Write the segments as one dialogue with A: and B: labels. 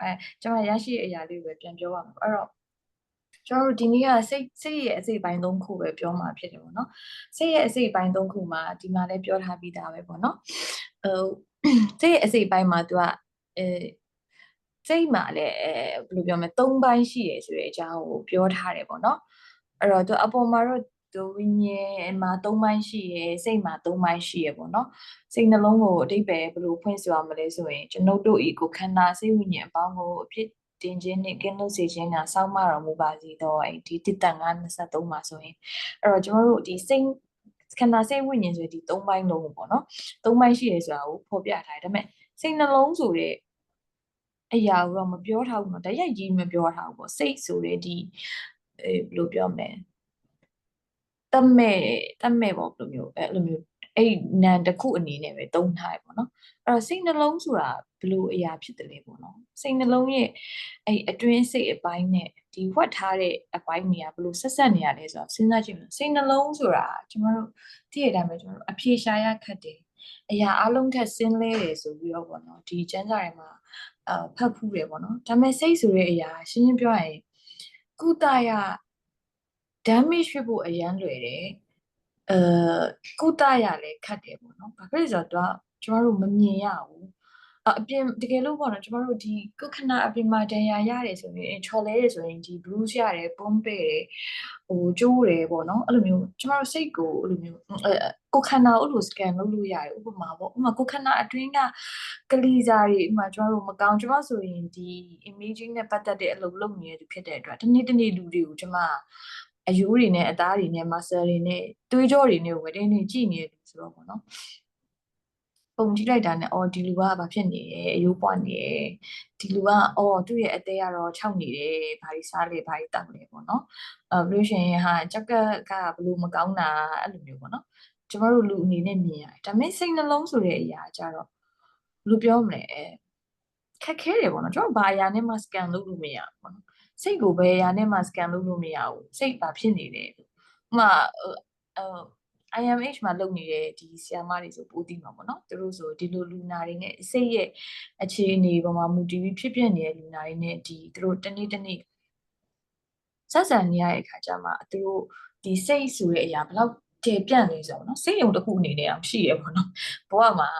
A: အဲကျွန်မရရှိတဲ့အရာလေးကိုပဲပြန်ပြောပါမယ်ပေါ့အဲ့တော့ကျွန်တော်တို့ဒီနေ့ကစိတ်စိတ်ရဲ့အစိတ်ပိုင်းသုံးခုပဲပြောမှာဖြစ်တယ်ပေါ့နော်စိတ်ရဲ့အစိတ်ပိုင်းသုံးခုမှာဒီမှာလည်းပြောထားပြီးသားပဲပေါ့နော်ဟိုစိတ်ရဲ့အစိတ်ပိုင်းမှာ तू ကအဲစိတ်မှာလည်းအဲဘယ်လိုပြောမလဲ၃ပိုင်းရှိတယ်ဆိုတဲ့အကြောင်းကိုပြောထားတယ်ပေါ့နော်အဲ့တော့ तू အပေါ်မှာတော့ သူဝိညာဉ်မှာ၃ပိုင်းရှိရယ်စိတ်မှာ၃ပိုင်းရှိရယ်ပေါ့နော်စိတ်နှလုံးကိုအတိတ်ပဲဘယ်လိုဖွင့်ဆိုရမလဲဆိုရင်ကျွန်ုပ်တို့ဤကိုခန္ဓာစိတ်ဝိညာဉ်အပေါင်းကိုအဖြစ်တင်ခြင်းနဲ့ကင်းလို့စေခြင်းကစောင့်မတော်မူပါစေတော့အဲဒီတိတ္တငါ23မှာဆိုရင်အဲ့တော့ကျွန်တော်တို့ဒီစိတ်ခန္ဓာစိတ်ဝိညာဉ်ဆိုဒီ၃ပိုင်းလုံးကိုပေါ့နော်၃ပိုင်းရှိရယ်ဆိုတာကိုဖော်ပြထားတယ်ဒါပေမဲ့စိတ်နှလုံးဆိုတဲ့အရာကိုတော့မပြောထားဘူးเนาะတရက်ကြီးမပြောထားဘူးပေါ့စိတ်ဆိုတဲ့ဒီအဲဘယ်လိုပြောမလဲ တမဲ့တမဲ့ပေါ့ဘယ်လိုမျိုးအဲ့လိုမျိုးအဲ့နံတစ်ခုအနေနဲ့ပဲသုံးထားရပေါ့နော်အဲ့တော့စိတ်နှလုံးဆိုတာဘယ်လိုအရာဖြစ်တယ်လဲပေါ့နော်စိတ်နှလုံးရဲ့အဲ့အတွင်းစိတ်အပိုင်းနဲ့ဒီဝတ်ထားတဲ့အပိုင်းတွေကဘယ်လိုဆက်ဆက်နေရလဲဆိုတော့စဉ်းစားကြည့်လို့စိတ်နှလုံးဆိုတာကျွန်တော်တို့သိရတဲ့အတိုင်းပဲကျွန်တော်တို့အဖြေရှာရခက်တယ်အရာအလုံးထက်စင်းလဲတယ်ဆိုပြီးတော့ပေါ့နော်ဒီကျမ်းစာထဲမှာအဖတ်ဖူးတယ်ပေါ့နော်ဒါပေမဲ့စိတ်ဆိုတဲ့အရာရှင်းရှင်းပြောရရင်ကုသရ damage ဖြစ်ဖို့အရန်လွယ်တယ်အဲကုသရလည်းခတ်တယ်ပေါ့နော်ဘာဖြစ်လဲဆိုတော့ကျမတို့မမြင်ရဘူးအပြင်တကယ်လို့ပေါ့နော်ကျမတို့ဒီကုခဏအပြင်မှာဒဏ်ရာရတယ်ဆိုရင်ချော်လဲတယ်ဆိုရင်ဒီ bruise ရတယ်ပုံးပဲ့တယ်ဟိုကျိုးတယ်ပေါ့နော်အဲ့လိုမျိုးကျမတို့စိတ်ကိုအဲ့လိုမျိုးအဲကိုခန္ဓာအဲ့လို scan လုပ်လို့ရတယ်ဥပမာပေါ့ဥပမာကိုခန္ဓာအတွင်းကကလေးစားတွေဥပမာကျမတို့မကောင်းကျမဆိုရင်ဒီ imaging နဲ့ပတ်သက်တဲ့အလုပ်လုပ်နေတဲ့သူဖြစ်တဲ့အတွက်တနေ့တနေ့လူတွေကိုကျမ အယိုးတွေနဲ့အသားတွေနဲ့ muscle တွေနဲ့သွေးကြောတွေနဲ့ဝတင်းနေကြည့်နေတယ်ဆိုတော့ပေါ့နော်ပုံကြည့်လိုက်တာနဲ့အော်ဒီလူကဘာဖြစ်နေလဲအယိုးပွားနေတယ်ဒီလူကအော်သူ့ရဲ့အသေးကတော့ခြောက်နေတယ်ဘာတွေစားလဲဘာတွေတောက်လဲပေါ့နော်အဲဘလို့ရှင်ဟာကြောက်ကကဘလို့မကောင်းတာအဲ့လိုမျိုးပေါ့နော်ကျမတို့လူအနေနဲ့မြင်ရတယ်ဒါပေမဲ့စိတ်နှလုံးဆိုတဲ့အရာကြတော့ဘလို့ပြောမလဲခက်ခဲတယ်ပေါ့နော်ကျွန်တော်ဘာအရာနဲ့မှ scan လုပ်လို့မရဘူးပေါ့နော် စိတ်ကိုဘယ်အရာနဲ့မှ scan လုပ်လို့မရဘူးစိတ်ဘာဖြစ်နေလဲဥမာဟို IMH မှာလုပ်နေတဲ့ဒီဆီယာမတွေဆိုပိုသိမှာပေါ့နော်သူတို့ဆိုဒီလိုလူနာတွေနဲ့စိတ်ရဲ့အခြေအနေပေါ်မှာမူတည်ပြီးဖြစ်ပြနေတဲ့လူနာတွေနဲ့ဒီသူတို့တနေ့တနေ့ဆက်ဆံနေရတဲ့အခါကျမှသူတို့ဒီစိတ်ဆိုတဲ့အရာဘယ်လောက်ကျေပြန့်နေဆိုတော့နော်စိတ်ယုံတစ်ခုအနေနဲ့အောင်ရှိရပေါ့နော်ဘဝမှာ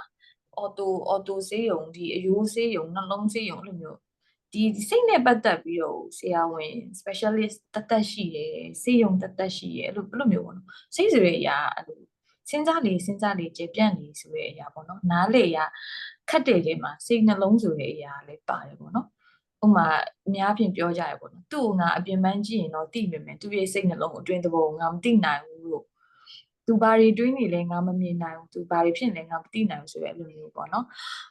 A: အော်တိုအော်တိုဆေးယုံဒီအယိုးဆေးယုံနှလုံးဆေးယုံအဲ့လိုမျိုး ဒီစိတ်နဲ့ပတ်သက်ပြီးတော့ဆရာဝန် specialist တသက်ရှိတယ်စေယုံတသက်ရှိတယ်အဲ့လိုဘယ်လိုမျိုးပေါ့နော်စိတ်ဆိုရဲ့အရာအဲ့လိုစဉ်းစားလေစဉ်းစားလေကျေပြန့်လေဆိုတဲ့အရာပေါ့နော်နားလေရခတ်တယ်ထဲမှာစိတ်နှလုံးဆိုတဲ့အရာလည်းပါတယ်ပေါ့နော်ဥမာအများဖြင့်ပြောကြရပေါ့နော်သူ့ငါအပြင်ပန်းကြည့်ရင်တော့သိမိမယ်သူ့ရဲ့စိတ်နှလုံးအတွင်းသဘောငါမသိနိုင်ဘူးလို့ သူဘာတွေတွေးနေလဲငါမမြင်နိုင်ဘူးသူဘာတွေဖြစ်နေငါမသိနိုင်ဘူးဆိုရဲအဲ့လိုမျိုးပေါ့နော်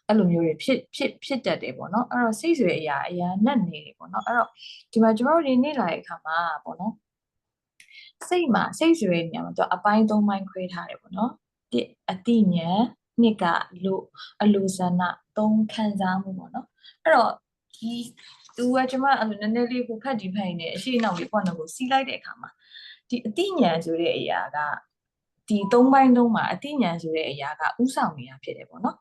A: အဲ့လိုမျိုးတွေဖြစ်ဖြစ်ဖြစ်တတ်တယ်ပေါ့နော်အဲ့တော့စိတ်ဆိုတဲ့အရာအရာနဲ့နေတယ်ပေါ့နော်အဲ့တော့ဒီမှာကျွန်တော်တို့နေလာတဲ့အခါမှာပေါ့နော်စိတ်မှာစိတ်ဆိုတဲ့နေရာမှာသူအပိုင်း၃ပိုင်းခွဲထားတယ်ပေါ့နော်တစ်အတိညာနှစ်ကလို့အလိုဆန္ဒသုံးခံစားမှုပေါ့နော်အဲ့တော့ဒီသူကကျွန်မအဲ့လိုနည်းနည်းလေးဟိုဖက်ဒီဖက်နေအရှိနောက်လေးပေါ့နော်ကိုစီးလိုက်တဲ့အခါမှာဒီအတိညာဆိုတဲ့အရာက ဒီသုံးပိုင်းလုံးမှာအတိညာဆိုတဲ့အရာကဥဆောင်နေတာဖြစ်တယ်ပေါ့နော်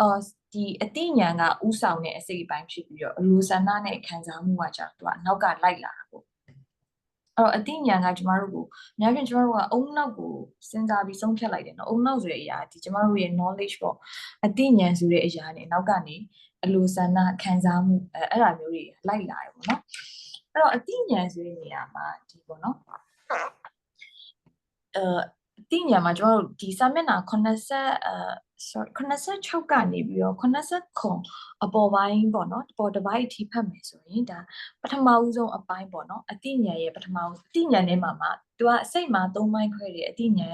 A: အော်ဒီအတိညာကဥဆောင်တဲ့အစိတ်ပိုင်းဖြစ်ပြီးတော့အလိုဆန္ဒနဲ့ခံစားမှုကကြောင့်သူကနောက်ကလိုက်လာတာပေါ့အဲ့တော့အတိညာကကျမတို့ကိုအများဖြင့်ကျမတို့ကအုံနောက်ကိုစဉ်းစားပြီးဆုံးဖြတ်လိုက်တယ်နော်အုံနောက်ဆိုတဲ့အရာဒီကျမတို့ရဲ့ knowledge ပေါ့အတိညာဆိုတဲ့အရာနဲ့နောက်ကနေအလိုဆန္ဒခံစားမှုအဲအဲ့ဒါမျိုးတွေလိုက်လာတယ်ပေါ့နော်အဲ့တော့အတိညာဆိုတဲ့နေရာမှာဒီပေါ့နော်အဲ တိညာမှာကျွန်တော်တို့ဒီစာမျက်နှာ80အဲ sorry 86ကနေပြီးတော့80ခွန်အပေါ်ပိုင်းပေါ့နော်အပေါ်တစ်ပိုင်းအထိဖတ်မယ်ဆိုရင်ဒါပထမဦးဆုံးအပိုင်းပေါ့နော်အတိညာရဲ့ပထမဦးအတိညာထဲမှာမှာသူကအစိတ်မှာ၃ပိုင်းခွဲတယ်အတိညာ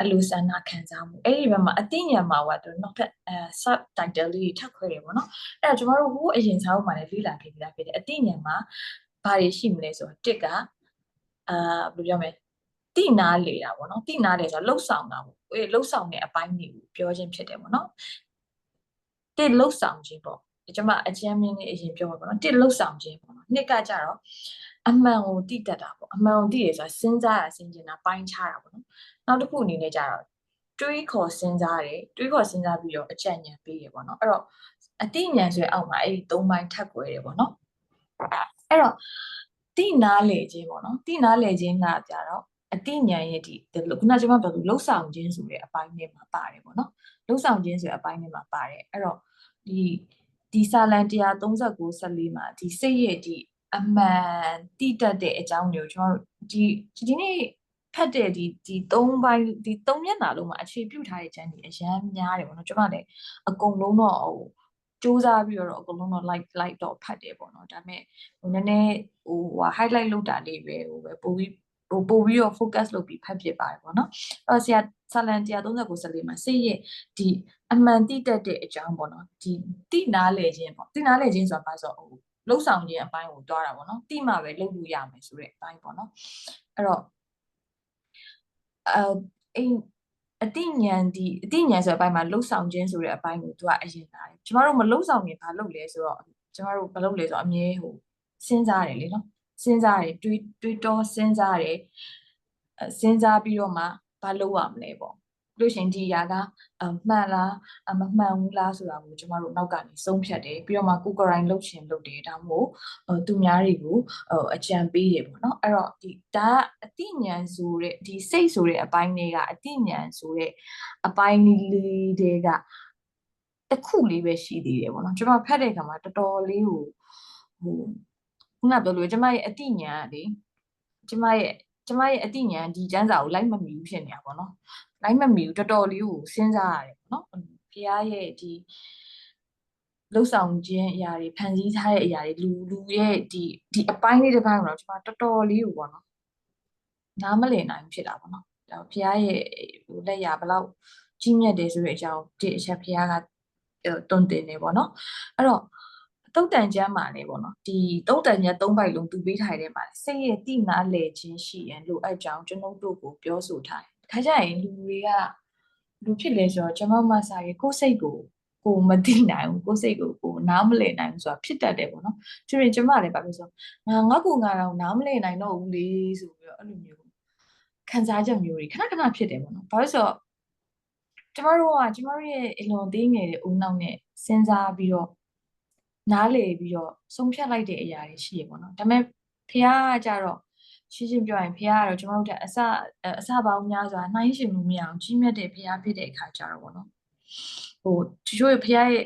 A: အလိုဆန္ဒခံစားမှုအဲ့ဒီဘက်မှာအတိညာမှာကသူနောက်ထပ်အဲ sub title လေးထပ်ခွဲတယ်ပေါ့နော်အဲ့ဒါကျွန်တော်တို့ဟိုအရင်စာအုပ်မှာလည်းလေ့လာခဲ့ပြီးသားဖြစ်တယ်အတိညာမှာဘာတွေရှိမလဲဆိုတော့တစ်ကအာဘယ်လိုပြောမလဲ တိနာလေတာပေါ့နော်တိနာလေဆိုတော့လှုပ်ဆောင်တာပေါ့အေးလှုပ်ဆောင်တဲ့အပိုင်းတွေကိုပြောခြင်းဖြစ်တယ်ပေါ့နော်တိလှုပ်ဆောင်ခြင်းပေါ့ကျွန်မအချမ်းမင်းလေးအရင်ပြောမှာပေါ့နော်တိလှုပ်ဆောင်ခြင်းပေါ့နော်နှစ်ကကြတော့အမှန်ကိုတိတတ်တာပေါ့အမှန်ကိုတိရဆိုတာစဉ်းစားတာစဉ်းကျင်တာပိုင်းခြားတာပေါ့နော်နောက်တစ်ခုအနေနဲ့ကြတော့တွေးခေါ်စဉ်းစားတယ်တွေးခေါ်စဉ်းစားပြီးတော့အကြံဉာဏ်ပေးရပေါ့နော်အဲ့တော့အတိညာဆိုရင်အောက်မှာအဲ့ဒီ၃ပိုင်းထပ်ကွဲတယ်ပေါ့နော်အဲ့တော့တိနားလေခြင်းပေါ့နော်တိနားလေခြင်းကကြတော့ အတိညာရဲ့ဒီခုနကကျွန်မပြောသူလှုပ်ဆောင်ခြင်းဆိုတဲ့အပိုင်းနဲ့မှာပါတယ်ပေါ့နော်လှုပ်ဆောင်ခြင်းဆိုတဲ့အပိုင်းနဲ့မှာပါတယ်အဲ့တော့ဒီဒီစာလံ139 14မှာဒီစိတ်ရဲ့ဒီအမှန်တိတတ်တဲ့အကြောင်းတွေကိုကျွန်တော်တို့ဒီဒီနေ့ဖတ်တဲ့ဒီဒီ၃ပိုင်းဒီ၃မျက်နှာလုံးမှာအခြေပြုထားတဲ့ကျမ်းတွေအရန်များတယ်ပေါ့နော်ကျွန်မလည်းအကုန်လုံးတော့ဟိုစူးစမ်းပြီးတော့အကုန်လုံးတော့ like like တော့ဖတ်တယ်ပေါ့နော်ဒါပေမဲ့ဟိုနည်းနည်းဟို highlight လုပ်တာလေးပဲဟိုပဲပို့ပြီး ဟိုပို့ပြီးတော့ focus လုပ်ပြီးဖတ်ဖြစ်ပါတယ်ပေါ့နော်အဲ့တော့ဆရာဆာလန်139စလေးမှာစိတ်ရဲ့ဒီအမှန်တိတတ်တဲ့အကြောင်းပေါ့နော်ဒီတိနားလေခြင်းပေါ့တိနားလေခြင်းဆိုတာဘာဆိုဟိုလှုပ်ဆောင်ခြင်းအပိုင်းကိုတွားတာပေါ့နော်တိမှပဲလှုပ်လို့ရမယ်ဆိုတဲ့အပိုင်းပေါ့နော်အဲ့တော့အဲအိမ်အတိညာဏ်ဒီအတိညာဏ်ဆိုတဲ့အပိုင်းမှာလှုပ်ဆောင်ခြင်းဆိုတဲ့အပိုင်းကိုသူကအရင်လာတယ်ကျမတို့မလှုပ်ဆောင်ရင်ဘာလုပ်လဲဆိုတော့ကျမတို့မလုပ်လဲဆိုတော့အမြဲဟိုစဉ်းစားတယ်လေနော် စဉ်းစားတယ်တွေးတွေးတော့စဉ်းစားတယ်စဉ်းစားပြီးတော့မှဘာလုပ်ရမလဲပေါ့လို့ရှင်ဒီຢာကအမှန်လားအမမှန်ဘူးလားဆိုတာကိုကျမတို့နောက်ကနေဆုံးဖြတ်တယ်ပြီးတော့မှကိုကိုရိုင်းလုပ်ရှင်လုပ်တယ်ဒါမှမဟုတ်သူများတွေကိုအကြံပေးတယ်ပေါ့နော်အဲ့တော့ဒီဒါကအတိညာဏ်ဆိုတဲ့ဒီစိတ်ဆိုတဲ့အပိုင်းတွေကအတိညာဏ်ဆိုတဲ့အပိုင်းလေးတွေကတစ်ခုလေးပဲရှိသေးတယ်ပေါ့နော်ကျမဖတ်တဲ့အခါမှာတော်တော်လေးကိုဟို ခုနပြောလို့ကျမရဲ့အတိညာဏ်ကလေကျမရဲ့ကျမရဲ့အတိညာဏ်ဒီကျမ်းစာကိုလိုက်မမီဘူးဖြစ်နေတာပေါ့နော်လိုက်မမီဘူးတော်တော်လေးကိုစဉ်းစားရတယ်ပေါ့နော်ဖះရဲ့ဒီလှုပ်ဆောင်ခြင်းအရာတွေဖန်ဆီးထားတဲ့အရာတွေလူလူရဲ့ဒီဒီအပိုင်းလေးတစ်ပိုင်းကတော့ကျွန်မတော်တော်လေးကိုပေါ့နော်နားမလည်နိုင်ဖြစ်တာပေါ့နော်ဒါဖះရဲ့ဟိုလက်ရဘလောက်ကြီးမြတ်တယ်ဆိုတဲ့အကြောင်းဒီအချက်ဖះကတွန်းတင်နေပေါ့နော်အဲ့တော့ တုတ်တန်ကျမ်းမှာလေပေါ့နော်ဒီတုတ်တန်ကျမ်း၃ပိုက်လုံးသူပေးထားတဲ့မှာစိတ်ရဲ့တိနာလဲခြင်းရှိရင်လိုအပ်ကြောင်းကျွန်ုပ်တို့ကိုပြောဆိုထားတယ်ခါကြရင်လူတွေကလူဖြစ်လဲဆိုတော့ကျွန်မမစားရေကိုယ်စိတ်ကိုကိုမသိနိုင်ဘူးကိုယ်စိတ်ကိုကိုနားမလည်နိုင်ဘူးဆိုတာဖြစ်တတ်တယ်ပေါ့နော်သူရင်ကျွန်မလည်းပါလို့ဆိုငါငါကိုငါတော့နားမလည်နိုင်တော့ဘူးလေဆိုပြီးတော့အဲ့လိုမျိုးခံစားချက်မျိုးတွေခဏခဏဖြစ်တယ်ပေါ့နော်ဘာလို့ဆိုတော့ကျမတို့ကကျမတို့ရဲ့အလွန်သေးငယ်တဲ့ဦးနှောက်နဲ့စဉ်းစားပြီးတော့ နားလေပြီးတော့ဆုံးဖြတ်လိုက်တဲ့အရာတွေရှိရပေါ့နော်ဒါပေမဲ့ဖះကကြတော့ရှင်းရှင်းပြောရင်ဖះကတော့ကျွန်တော်တို့အစအစပေါင်းများစွာနှိုင်းရှင်မှုမရအောင်ကြီးမြတ်တဲ့ဖះဖြစ်တဲ့အခါကြတော့ပေါ့နော်ဟိုတချို့ဖះရဲ့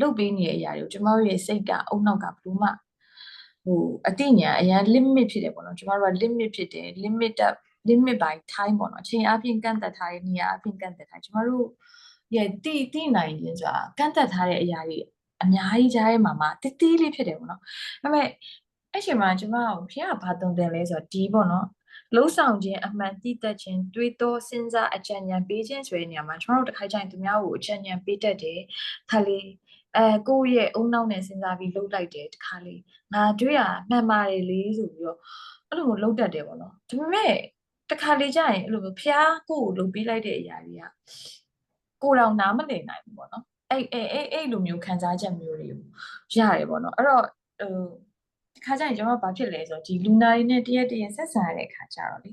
A: လုတ်ပေးနေတဲ့အရာတွေကိုကျွန်တော်ရဲ့စိတ်ကအုံနောက်ကဘလို့မှဟိုအတိညာအရန် limit ဖြစ်တယ်ပေါ့နော်ကျွန်တော်တို့က limit ဖြစ်တယ် limit limit by time ပေါ့နော်အချိန်အပြင်ကန့်သက်ထားတဲ့နေရာအပြင်ကန့်သက်ထားကျွန်တော်တို့ရဲ့တိတိနိုင်ခြင်းဆိုတာကန့်သက်ထားတဲ့အရာတွေ အများကြီးကြားရဲမှာမှတိတိလေးဖြစ်တယ်ပေါ့နော်ဒါပေမဲ့အဲ့ချိန်မှာကျွန်မကိုဖះကဘာတုံတယ်လဲဆိုတော့ဒီပေါ့နော်လှုပ်ဆောင်ခြင်းအမှန်တိတက်ခြင်းတွေးတောစဉ်းစားအကြံဉာဏ်ပေးခြင်းဆိုတဲ့နေရာမှာကျွန်တော်တို့တစ်ခါကျရင်သူများကိုအကြံဉာဏ်ပေးတတ်တယ်ခါလေးအဲကိုယ့်ရဲ့အုံနောက်နဲ့စဉ်းစားပြီးလှုပ်လိုက်တယ်တခါလေးငါတွေးရမှန်ပါတယ်လေဆိုပြီးတော့အဲ့လိုမျိုးလှုပ်တတ်တယ်ပေါ့နော်ဒါပေမဲ့တခါလေးကျရင်အဲ့လိုမျိုးဖះကိုကိုလှုပ်ပေးလိုက်တဲ့အရာတွေကကိုတော်နားမလည်နိုင်ဘူးပေါ့နော် အဲ့အဲ့အဲ့အဲ့လိုမျိုးခံစားချက်မျိုးတွေကိုရတယ်ပေါ့နော်အဲ့တော့ဟိုခါကျရင်ကျွန်တော်ဘာဖြစ်လဲဆိုတော့ဒီလူနာတွေနဲ့တရက်တရက်ဆက်ဆံရတဲ့ခါကျတော့လေ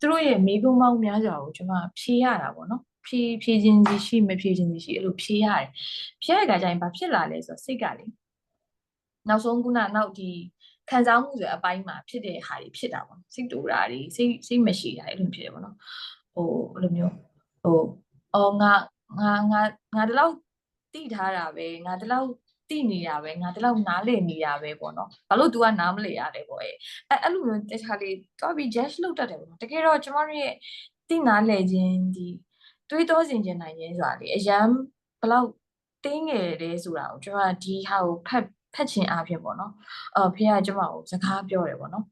A: သူတို့ရဲ့မိကုံးမောင်းများစွာကိုကျွန်မဖြေရတာပေါ့နော်ဖြေဖြေခြင်းစီရှိမဖြေခြင်းစီရှိအဲ့လိုဖြေရတယ်ဖြေရတဲ့ခါကျရင်ဘာဖြစ်လာလဲဆိုတော့စိတ်ကလေနောက်ဆုံးခုနနောက်ဒီခံစားမှုဆိုအပိုင်းမှာဖြစ်တဲ့ဟာတွေဖြစ်တာပေါ့စိတ်တူတာတွေစိတ်စိတ်မရှိတာအဲ့လိုဖြစ်တယ်ပေါ့နော်ဟိုအဲ့လိုမျိုးဟိုအော်ငါငါငါငါဒီလောက် တိထားတာပဲငါဒီလောက်တိနေတာပဲငါဒီလောက်နားလည်နေတာပဲပေါ့နော်ဘာလို့ तू ကနားမလည်ရလဲပေါ့အဲအဲ့လိုမျိုးတခြားလေးတွားပြီး judge လုပ်တတ်တယ်ပေါ့နော်တကယ်တော့ကျမတို့ရဲ့တိနားလည်ခြင်းဒီတွေးတောစင်ကျင်နိုင်ခြင်းဆိုတာလေအရန်ဘလောက်တင်းငယ်တယ်ဆိုတာကိုကျွန်တော်ဒီဟာကိုဖတ်ဖတ်ခြင်းအပြင်ပေါ့နော်အော်ဖေကကျွန်မကိုစကားပြောတယ်ပေါ့နော်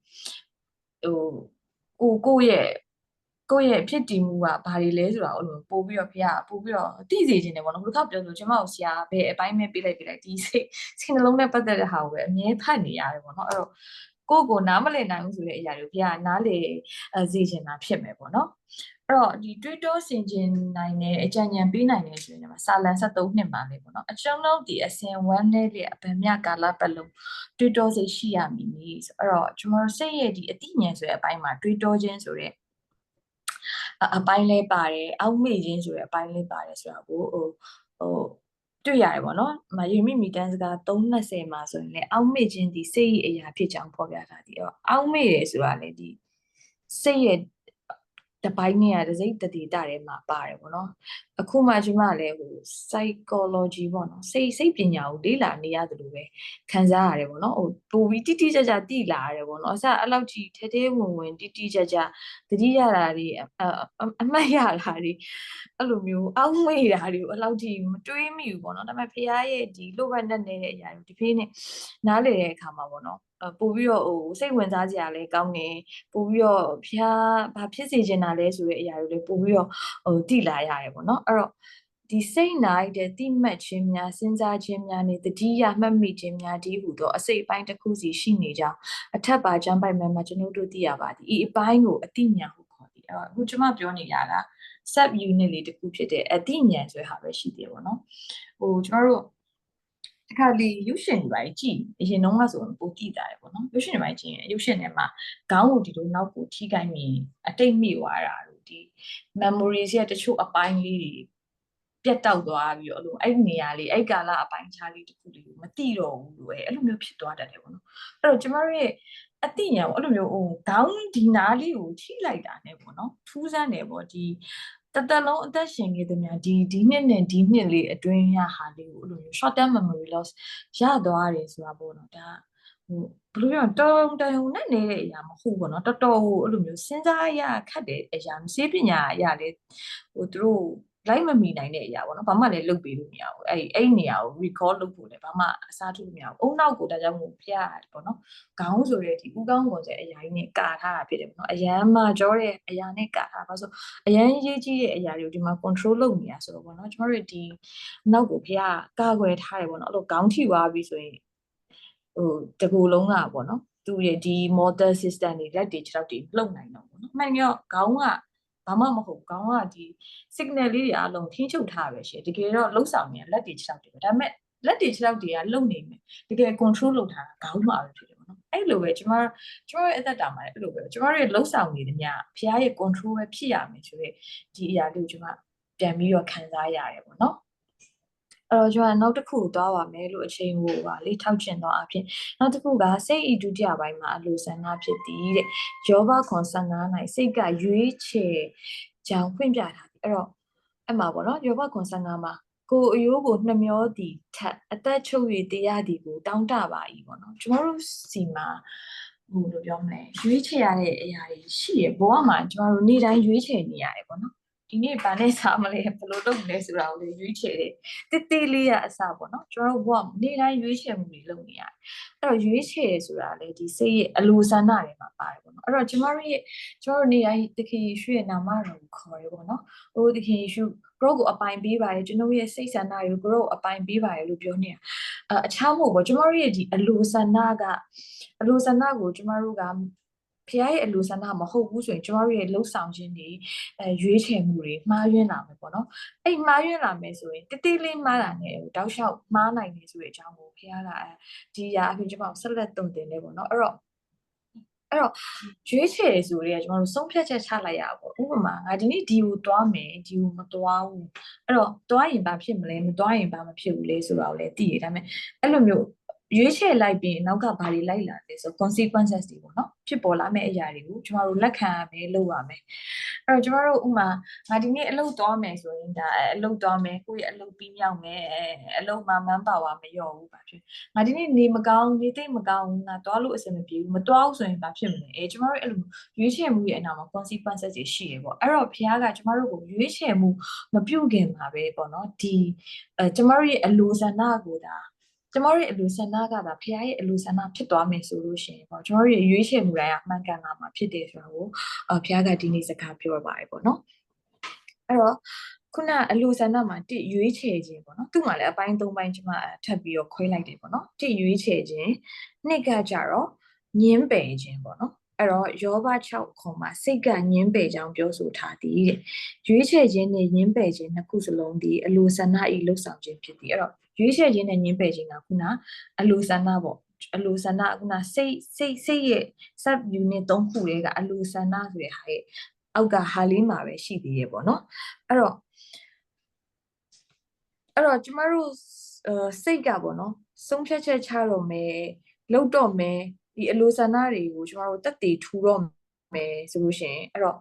A: ဟိုကိုကိုရဲ့ ကိုယ့်ရဲ့ဖြစ်တည်မှုကဘာတွေလဲဆိုတာကိုပို့ပြီးတော့ဖေကပို့ပြီးတော့သိစေခြင်းတယ်ပေါ့နော်ဘယ်လိုခေါပြောလို့ကျွန်မတို့ဆရာဘယ်အပိုင်းပဲပေးလိုက်ပေးလိုက်ဒီစိတ်စိတ်နှလုံးနဲ့ပတ်သက်တဲ့ဟာကိုပဲအမြဲဖတ်နေရတယ်ပေါ့နော်အဲ့တော့ကိုယ့်ကိုနားမလည်နိုင်ဘူးဆိုတဲ့အရာတွေကိုဖေကနားလေစေခြင်းတာဖြစ်မယ်ပေါ့နော်အဲ့တော့ဒီတွေးတောဆင်ခြင်နိုင်တဲ့အကြံဉာဏ်ပေးနိုင်တယ်ဆိုရင်တော့စာလန်73နှစ်မှာလေပေါ့နော်အကျွန်ုပ်ဒီအစင်ဝမ်းနဲ့လေအဗမြကာလပတ်လုံးတွေးတောစိတ်ရှိရမည်ဆိုအဲ့တော့ကျွန်တော်စိတ်ရဲ့ဒီအတိဉာဏ်ဆိုတဲ့အပိုင်းမှာတွေးတောခြင်းဆိုတဲ့ အပိုင်းလေးပါတယ်အောက်မေ့ခြင်းဆိုတဲ့အပိုင်းလေးပါတယ်ဆိုတာကိုဟိုဟိုတွေ့ရတယ်ပေါ့နော်။မယေမိမီတန်းစကား320မှာဆိုရင်လည်းအောက်မေ့ခြင်းဒီစိတ်ရအရာဖြစ်ကြောင်းဖော်ပြထားသည်။အဲ့တော့အောက်မေ့ရဆိုတာလေဒီစိတ်ရဲ့ တပိုင်းနဲ့ကတစိတ်တတိတထဲမှာပါတယ်ပေါ့နော်အခုမှကျွန်မလည်းဟို psychology ပေါ့နော်စိတ်စိတ်ပညာကိုလေ့လာနေရတယ်လို့ပဲခံစားရတယ်ပေါ့နော်ဟိုပိုပြီးတိတိကျကျသိလာရတယ်ပေါ့နော်အစအဲ့လောက်ကြီးထဲထဲဝင်ဝင်တိတိကျကျသတိရတာတွေအမှတ်ရတာတွေအဲ့လိုမျိုးအောက်မေ့တာတွေကိုအဲ့လောက်ကြီးမတွေးမိဘူးပေါ့နော်ဒါပေမဲ့ဖခင်ရဲ့ဒီလိုဘက်နဲ့နေတဲ့အရာတွေဒီဖေးနဲ့နားလေတဲ့အခါမှာပေါ့နော် ပို့ပြီးတော့ဟိုစိတ်ဝင်စားစရာလည်းကောင်းတယ်ပို့ပြီးတော့ဖျားဘာဖြစ်စေချင်တာလဲဆိုတဲ့အရာတွေလည်းပို့ပြီးတော့ဟိုတိလာရတယ်ပေါ့နော်အဲ့တော့ဒီစိတ်နိုင်တဲ့တိမှတ်ခြင်းများစဉ်းစားခြင်းများနဲ့တတိယမှတ်မိခြင်းများဒီဟုသောအစိတ်အပိုင်းတစ်ခုစီရှိနေကြောင်းအထက်ပါကျမ်းပိုင်မှာကျွန်တော်တို့သိရပါသည်ဤအပိုင်းကိုအတိညာဟုခေါ်သည်အဲ့တော့အခုကျွန်မပြောနေရတာ sub unit လေးတစ်ခုဖြစ်တဲ့အတိညာဆိုတဲ့ဟာပဲရှိသေးတယ်ပေါ့နော်ဟိုကျွန်တော်တို့တ ခါလေရုပ်ရှင်တွေပါကြည့်အရင်တော့ကဆိုရင်ပိုကြည့်တာရပေါ့နော်ရုပ်ရှင်တွေပါကြည့်ရင်ရုပ်ရှင်တွေမှာခေါင်းကိုဒီလိုနောက်ကိုထိခိုက်နေအတိတ်မိသွားတာတို့ဒီ memories ရဲ့တချို့အပိုင်းလေးတွေပြတ်တောက်သွားပြီးတော့အဲ့လိုအဲ့နေရာလေးအဲ့ကာလအပိုင်းခြားလေးတစ်ခုလေးကိုမသိတော့ဘူးလို့ပဲအဲ့လိုမျိုးဖြစ်သွားတတ်တယ်ပေါ့နော်အဲ့တော့ကျမတို့ရဲ့အတိညာပေါ့အဲ့လိုမျိုးဟိုခေါင်းဒီနားလေးကိုထိလိုက်တာ ਨੇ ပေါ့နော်ထူးဆန်းတယ်ပေါ့ဒီ တသက်လုံးအသက်ရှင်ခဲ့တဲ့များဒီဒီနှစ်နဲ့ဒီနှစ်လေးအတွင်းရဟာလေးကိုအဲ့လိုမျိုး short term memory loss ရသွားတယ်ဆိုတာပေါ့နော်ဒါဟိုဘယ်လိုပြောတောင်းတန်နဲ့နေတဲ့အရာမဟုတ်ဘူးနော်တော်တော်ဟိုအဲ့လိုမျိုးစဉ်းစားရခတ်တဲ့အရာစေပညာအရာလေဟိုသူတို့ လိုက်မမီနိုင်တဲ့အရာပေါ့နော်ဘာမှလည်းလုပ်ပေးလို့မရဘူးအဲ့အဲ့နေရာကို recall လုပ်ဖို့လည်းဘာမှအစားထိုးလို့မရဘူးအုံနောက်ကိုဒါကြောင့်မို့ဖျက်ရတယ်ပေါ့နော်ခေါင်းဆိုတဲ့ဒီဥကောင်းကုန်တဲ့အရာကြီးနဲ့ကာထားတာဖြစ်တယ်ပေါ့နော်အရန်မှကြောတဲ့အရာနဲ့ကာထားတာဘာလို့ဆိုအရန်ရေးကြီးတဲ့အရာတွေကိုဒီမှာ control လုပ်နေရဆိုတော့ပေါ့နော်ကျမတို့ဒီနောက်ကိုဖျက်ကာကွယ်ထားတယ်ပေါ့နော်အဲ့လိုခေါင်းထိသွားပြီဆိုရင်ဟိုတကူလုံးကပေါ့နော်သူရဲ့ဒီ motor system တွေလက်တွေခြေထောက်တွေလှုပ်နိုင်တော့ပေါ့နော်မှန်ရောခေါင်းက ဘာမှမဟုတ်ကောင်းကဒီ signal လေးတွေအားလုံးထိန်းချုပ်ထားပဲရှင်တကယ်တော့လှုပ်ဆောင်နေလက်တွေခြေထောက်တွေပဲဒါပေမဲ့လက်တွေခြေထောက်တွေကလှုပ်နေမယ်တကယ် control လုပ်ထားတာခေါင်းမှာပဲဖြစ်တယ်ပေါ့နော်အဲ့လိုပဲကျမကျမရဲ့အသက်တာမှာလည်းအဲ့လိုပဲကျမရဲ့လှုပ်ဆောင်နေသမျှဖခင်ရဲ့ control ပဲဖြစ်ရမယ်ဆိုတော့ဒီအရာလေးကိုကျမပြန်ပြီးတော့ခံစားရတယ်ပေါ့နော် အဲ့တော့ကျွန်တော်နောက်တစ်ခုသွားပါမယ်လို့အချိန်ကိုပါလေထောက်ချင်တော့အဖြစ်နောက်တစ်ခုကစိတ်ဤဒုတိယပိုင်းမှာအလိုဆန္ဒဖြစ်သည်တဲ့ယောဘခွန်15နိုင်စိတ်ကရွေးချယ်ကြောင်ဖွင့်ပြထားတယ်အဲ့တော့အဲ့မှာပေါ့နော်ယောဘခွန်15မှာကိုအယိုးကိုနှမျောသည်ထက်အသက်ချုပ်၍တရားသည်ကိုတောင်းတပါ၏ပေါ့နော်ကျွန်တော်တို့စီမှာဟိုလိုပြောမလဲရွေးချယ်ရတဲ့အရာတွေရှိရဘဝမှာကျွန်တော်တို့နေ့တိုင်းရွေးချယ်နေရတယ်ပေါ့နော် ဒီနေ့ဗာနဲ့စားမလဲဘယ်လိုလုပ်မလဲဆိုတာကိုလေရွေးချယ်တယ်တိတိလေးရအစပေါ့နော်ကျွန်တော်တို့ဘဝနေ့တိုင်းရွေးချယ်မှုတွေလုပ်နေရတယ်အဲ့တော့ရွေးချယ်ဆိုတာလေဒီစိတ်ရဲ့အလိုဆန္ဒတွေမှာပါတယ်ပေါ့နော်အဲ့တော့ကျမတို့ရဲ့ကျမတို့နေ့တိုင်းတခင်ယေရှုရဲ့နာမတော်ကိုခေါ်ရပေါ့နော်ဟိုတခင်ယေရှုကိုကိုအပိုင်ပေးပါတယ်ကျွန်တော်ရဲ့စိတ်ဆန္ဒတွေကိုကိုအပိုင်ပေးပါတယ်လို့ပြောနေတာအအခြားမဟုတ်ပေါ့ကျမတို့ရဲ့ဒီအလိုဆန္ဒကအလိုဆန္ဒကိုကျမတို့က ဖခင်ရဲ့အလိုဆန္ဒမဟုတ်ဘူးဆိုရင်ကျမတို့ရဲ့လှုပ်ဆောင်ခြင်းတွေအဲရွေးချယ်မှုတွေမှားယွင်းလာမယ်ပေါ့နော်အဲ့မှားယွင်းလာမယ်ဆိုရင်တတိလေးမှားတာနဲ့တောက်လျှောက်မှားနိုင်တယ်ဆိုတဲ့အကြောင်းကိုဖခင်ကဒီရာအပြင်ကျမတို့ဆက်လက်တုံတင်နေပေါ့နော်အဲ့တော့အဲ့တော့ရွေးချယ်ဆိုရဲကျွန်တော်တို့ဆုံးဖြတ်ချက်ချလိုက်ရပါဘောဥပမာငါဒီနေ့ဒီကိုသွားမယ်ဒီကိုမသွားဘူးအဲ့တော့သွားရင်ဘာဖြစ်မလဲမသွားရင်ဘာမဖြစ်ဘူးလေဆိုတာကိုလည်းသိရဒါပေမဲ့အဲ့လိုမျိုး ရွေးချယ်လိုက်ပြီးနောက်ကဘာတွေလိုက်လာလဲဆို consequences တွေပေါ့နော်ဖြစ်ပေါ်လာမယ့်အရာတွေကိုကျမတို့လက်ခံရမယ်လုပ်ရမယ်အဲ့တော့ကျမတို့ဥမာငါဒီနေ့အလုပ်သွားမယ်ဆိုရင်ဒါအလုပ်သွားမယ်ကိုယ့်ရဲ့အလုပ်ပြီးမြောက်မယ်အလုပ်မှာမန်းပါဝါမလျော့ဘူးဘာဖြစ်ငါဒီနေ့နေမကောင်းနေသိမကောင်းငါသွားလို့အဆင်မပြေဘူးမသွားဘူးဆိုရင်ဘာဖြစ်မလဲအဲကျမတို့အဲ့လိုရွေးချယ်မှုရဲ့အနာမှာ consequences တွေရှိရပေါ့အဲ့တော့ဖခင်ကကျမတို့ကိုရွေးချယ်မှုမပြုတ်ခင်မှာပဲပေါ့နော်ဒီအဲကျမတို့ရဲ့အလိုဆန္ဒကိုဒါ ကျမတို့ရဲ့အလိုဆန္ဒကသာဖခင်ရဲ့အလိုဆန္ဒဖြစ်သွားမယ်ဆိုလို့ရှိရင်ပေါ့ကျမတို့ရဲ့ရွေးချယ်မှုတိုင်းကမှန်ကန်လာမှာဖြစ်တယ်ဆိုတာကိုအဖခင်ကဒီနေ့စကားပြောပါတယ်ပေါ့နော်အဲ့တော့ခုနအလူဆန္ဒမှာတိရွေးချယ်ခြင်းပေါ့နော်သူ့မှာလည်းအပိုင်း၃ပိုင်းကျွန်မထပ်ပြီးတော့ခွဲလိုက်တယ်ပေါ့နော်တိရွေးချယ်ခြင်းနှစ်ကကြတော့ညင်းပယ်ခြင်းပေါ့နော် အဲ့တော့ယောဘ6ခုမှာစိတ်ကညင်းပယ်ကြောင်းပြောဆိုထားသည်တဲ့ရွေးချယ်ခြင်းနဲ့ညင်းပယ်ခြင်းနှစ်ခုစလုံးဒီအလိုဆန္ဒဤလှုပ်ဆောင်ခြင်းဖြစ်သည်အဲ့တော့ရွေးချယ်ခြင်းနဲ့ညင်းပယ်ခြင်းကခုနအလိုဆန္ဒပေါ့အလိုဆန္ဒခုနစိတ်စိတ်စိတ်ရဲ့ sub unit ၃ခုလေးကအလိုဆန္ဒဆိုတဲ့ဟာရဲ့အောက်ကဟာလေးမှာပဲရှိသေးရဲ့ပေါ့နော်အဲ့တော့အဲ့တော့ကျမတို့အာစိတ်ကပေါ့နော်ဆုံးဖြတ်ချက်ချတော့မယ်လောက်တော့မယ် ဒီအလိုဆန္ဒတွေကိုကျမတို့တက်တည်ထူတော့မယ်ဆိုလို့ရှိရင်အဲ့တော့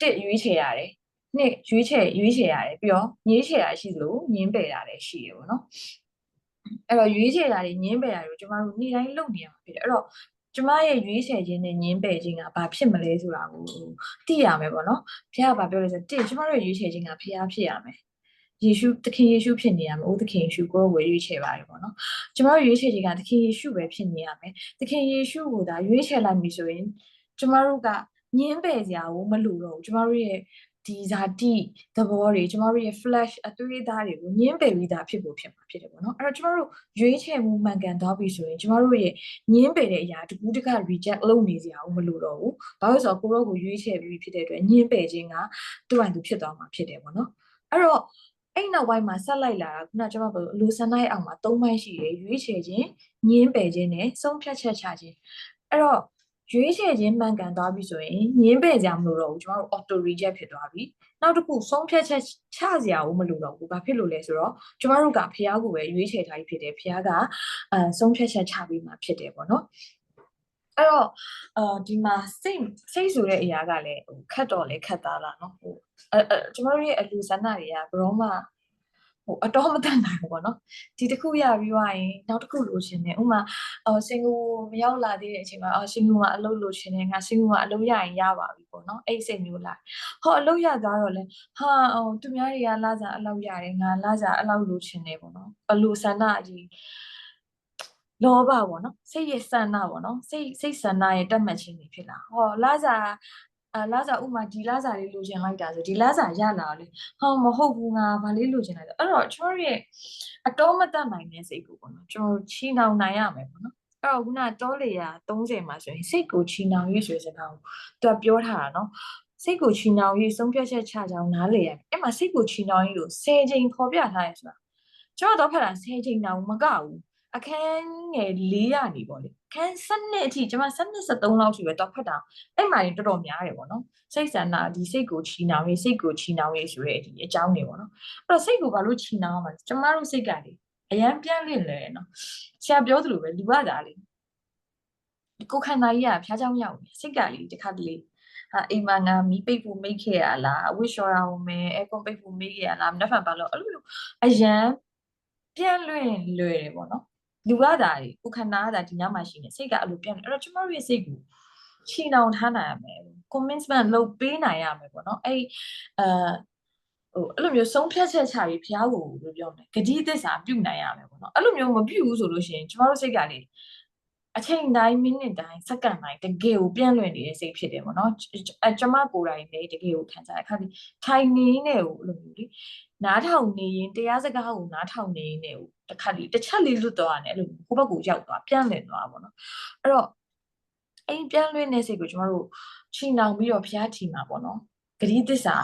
A: တစ်ရွေးချယ်ရတယ်နှစ်ရွေးချယ်ရွေးချယ်ရတယ်ပြီးတော့ညှင်းချယ်ရရှိသလိုညင်းပယ်တာလည်းရှိတယ်ပေါ့နော်အဲ့တော့ရွေးချယ်တာတွေညင်းပယ်တာတွေကိုကျမတို့နေ့တိုင်းလုပ်နေရမှာဖြစ်တယ်အဲ့တော့ကျမရဲ့ရွေးချယ်ခြင်းနဲ့ညင်းပယ်ခြင်းကဘာဖြစ်မလဲဆိုတာကိုသိရမယ်ပေါ့နော်ဖခင်ကဘာပြောလဲဆိုတော့တစ်ကျမတို့ရဲ့ရွေးချယ်ခြင်းကဖခင်ဖြစ်ရမယ် ယေရှုသခင်ယေရှုဖြစ်နေရမယ်။ဦးသခင်ယေရှုကိုယ်ဝယ်ရွေးချယ်ပါတယ်ပေါ့နော်။ကျမတို့ရွေးချယ်ခြင်းကသခင်ယေရှုပဲဖြစ်နေရမယ်။သခင်ယေရှုကိုသာရွေးချယ်လိုက်ပြီဆိုရင်ကျမတို့ကညင်းပယ်စရာကိုမလိုတော့ဘူး။ကျမတို့ရဲ့ဒီဇာတိသဘောတွေကျမတို့ရဲ့ flash အသွေးအသားတွေကိုညင်းပယ်ပြီးသားဖြစ်ဖို့ဖြစ်မှာဖြစ်တယ်ပေါ့နော်အဲ့တော့ကျမတို့ရွေးချယ်မှုမှန်ကန်သွားပြီဆိုရင်ကျမတို့ရဲ့ညင်းပယ်တဲ့အရာတကူးတက reject လုပ်နေစရာမလိုတော့ဘူးဘာလို့ဆိုတော့ကိုရောကိုရွေးချယ်ပြီးဖြစ်တဲ့အတွက်ညင်းပယ်ခြင်းကသူ့အတူဖြစ်သွားမှာဖြစ်တယ်ပေါ့နော်အဲ့တော့ အဲ့နောက်ပိုင်းမှာဆက်လိုက်လာတာခုနကျွန်မပြောလူစနိုက်အောင်မှာ၃ပိုင်းရှိတယ်ရွေးချယ်ခြင်းညင်းပယ်ခြင်းနဲ့ဆုံးဖြတ်ချက်ချခြင်းအဲ့တော့ရွေးချယ်ခြင်းမှန်ကန်သွားပြီဆိုရင်ညင်းပယ်ကြမလို့တော့ဘူးကျွန်တော်တို့ auto reject ဖြစ်သွားပြီနောက်တစ်ခုဆုံးဖြတ်ချက်ချစရာကိုမလိုတော့ဘူးဘာဖြစ်လို့လဲဆိုတော့ကျွန်တော်တို့ကဖះကိုပဲရွေးချယ်ထားပြီးဖြစ်တယ်ဖះကအဲဆုံးဖြတ်ချက်ချပြီးမှဖြစ်တယ်ပေါ့နော် အဲ့တော့အာဒီမှာစိတ်စိတ်ဆိုတဲ့အရာကလည်းဟိုခတ်တော့လေခတ်သားလားနော်ဟိုအဲကျွန်တော်တို့ရဲ့အလူဆန္ဒတွေကဘရောမှဟိုအတော်မတန်နိုင်ဘူးပေါ့နော်ဒီတစ်ခုရပြီးသွားရင်နောက်တစ်ခုလိုချင်တယ်ဥမာအော်စင်ကူမရောက်လာသေးတဲ့အချိန်မှာအော်စင်ကူမှာအလုပ်လိုချင်တယ်ငါစင်ကူမှာအလုပ်ရရင်ရပါပြီပေါ့နော်အဲ့စိတ်မျိုးလာဟောအလုပ်ရသွားတော့လဲဟာဟိုသူများတွေကလာစားအလုပ်ရတယ်ငါလာစားအလုပ်လိုချင်တယ်ပေါ့နော်ဘလို့ဆန္ဒအကြီး လောဘပေါ့နော်စိတ်ရဲ့ဆန္ဒပေါ့နော်စိတ်စိတ်ဆန္ဒရဲ့တက်မှတ်ခြင်းတွေဖြစ်လာဟောလာစားအာလာစာဥမာဒီလာစာလေးလိုချင်လိုက်တာဆိုဒီလာစာရလာလေဟောမဟုတ်ဘူးငါဗာလေးလိုချင်လိုက်တာအဲ့တော့ကျွန်တော်ရဲ့အတော်မတတ်နိုင်တဲ့စိတ်ကိုပေါ့နော်ကျွန်တော်ချီနှောင်နိုင်ရမယ်ပေါ့နော်အဲ့တော့ခုနတောလေရ30မှာဆိုရင်စိတ်ကိုချီနှောင်ရေးဆိုတဲ့စကားကိုသူကပြောထားတာနော်စိတ်ကိုချီနှောင်ရေးဆုံးဖြတ်ချက်ချကြအောင်နားလေရမယ်အဲ့မှာစိတ်ကိုချီနှောင်ရေးကို10ချိန်ခေါ်ပြထားရဆိုတာကျွန်တော်တော့ဖတ်တာ10ချိန်တောင်မကဘူး အခန်းငယ်4ရနေပေါ့လေခန်း7အထိကျွန်မ7 73လောက်ရှိပဲတော့ဖတ်တာအဲ့မှာရင်တော်တော်များတယ်ပေါ့နော်စိတ်ဆန္ဒဒီစိတ်ကိုချီနှောင်ရေးစိတ်ကိုချီနှောင်ရေးဆိုရဲဒီအကြောင်းတွေပေါ့နော်အဲ့တော့စိတ်ကိုဘာလို့ချီနှောင်ရမှာလဲကျွန်မတို့စိတ်ကလေအရန်ပြန့်လင့်လဲနော်ဆရာပြောသလိုပဲလူကဒါလေကိုခန္ဓာကြီးကဖျားချောင်းရောက်နေစိတ်ကလေတခါတလေဟာအိမ်မှာငါမီးပိတ်ဖို့မိတ်ခဲ့ရလားအဝိရှော်ရအောင်မယ်အဲကွန်ပိတ်ဖို့မိတ်ခဲ့ရလားမနှက်ဖန်ပါလို့အဲ့လိုအရန်ပြန့်လွင့်လွယ်တယ်ပေါ့နော် လူကဒါတွေကိုခန္ဓာကဒါဒီညမှာရှိနေစိတ်ကအဲ့လိုပြန့်အဲ့တော့ကျမတို့ရဲ့စိတ်ကိုချီနှောင်ထားနိုင်ရမယ် commitment လုပ်ပေးနိုင်ရမယ်ပေါ့နော်အဲ့အဲဟိုအဲ့လိုမျိုးဆုံးဖြတ်ချက်ချပြီးဖះကိုလို့ပြောတယ်ဂတိသစ္စာပြုနိုင်ရမယ်ပေါ့နော်အဲ့လိုမျိုးမပြုဘူးဆိုလို့ရှိရင်ကျမတို့စိတ်ကလေအချိန်တိုင်းမိနစ်တိုင်းစက္ကန့်တိုင်းတကယ်ကိုပြန့်လွင့်နေတဲ့စိတ်ဖြစ်တယ်ပေါ့နော်အဲကျမကိုယ်တိုင်လည်းတကယ်ကိုခံစားရခါဒီထိုင်နေနေကိုအဲ့လိုမျိုးလေနားထောင်နေရင်တရားစကားကိုနားထောင်နေနေကို တစ်ခါလေးတစ်ချက်လေးလွတ်သွားတယ်အဲ့လိုဟိုဘက်ကိုရောက်သွားပြန့်လည်သွားပါတော့အဲ့တော့အဲ့ပြန့်လွင့်တဲ့စိတ်ကိုကျမတို့ချီနှောင်ပြီးတော့ဖျားထီမှာပေါ့နော်ဂတိသစ္စာ